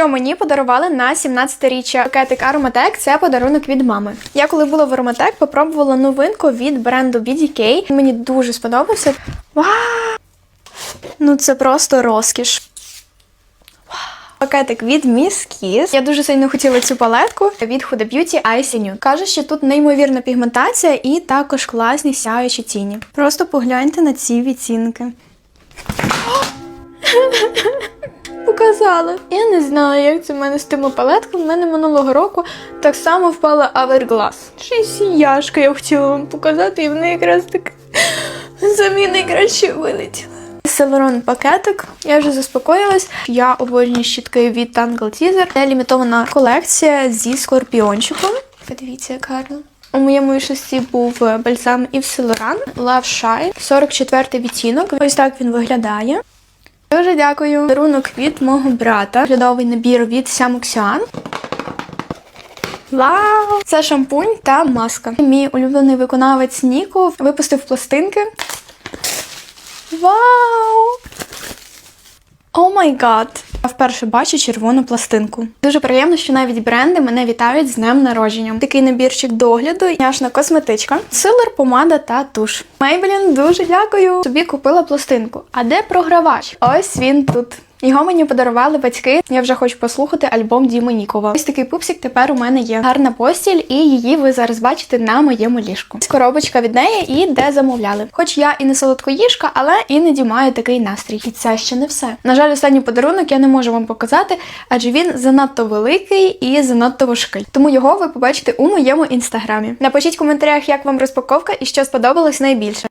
що мені подарували на 17-річчя. Пакетик Aromatec – це подарунок від мами. Я коли була в Aromatec, попробувала новинку від бренду BDK. Мені дуже сподобався. Вау! Ну це просто розкіш. Пакетик від Miss Kiss. Я дуже сильно хотіла цю палетку від Huda Beauty Icy Nude. Каже, що тут неймовірна пігментація і також класні сяючі тіні. Просто погляньте на ці відцінки. Показала. Я не знаю, як це в мене з тими палетками. У мене минулого року так само впала Hourglass. Ще сіяшка я хотіла вам показати, і вони якраз так самі найкраще вилетіли. Селерон пакетик. Я вже заспокоїлась. Я обожнюю щітки від Tangle Teaser. Це лімітована колекція зі скорпіончиком. Подивіться, як гарно. У моєму вішості був е, бальзам Ів Селоран Love Shine, 44 відтінок. Ось так він виглядає. Дуже дякую. Дарунок від мого брата. Глядовий набір від Сямоксіан. Вау! Це шампунь та маска. Мій улюблений виконавець Ніко випустив пластинки. Вау! О май гад! Вперше бачу червону пластинку. Дуже приємно, що навіть бренди мене вітають з днем народження. Такий набірчик догляду, няшна косметичка, силер, помада та туш. Мейбелін, дуже дякую. Собі купила пластинку. А де програвач? Ось він тут. Його мені подарували батьки. Я вже хочу послухати альбом Діми Нікова. Ось такий пупсик тепер у мене є. Гарна постіль, і її ви зараз бачите на моєму ліжку. Ось Коробочка від неї і де замовляли. Хоч я і не солодкоїжка, але іноді маю такий настрій. І це ще не все. На жаль, останній подарунок я не можу вам показати, адже він занадто великий і занадто важкий. Тому його ви побачите у моєму інстаграмі. Напишіть в коментарях, як вам розпаковка і що сподобалось найбільше.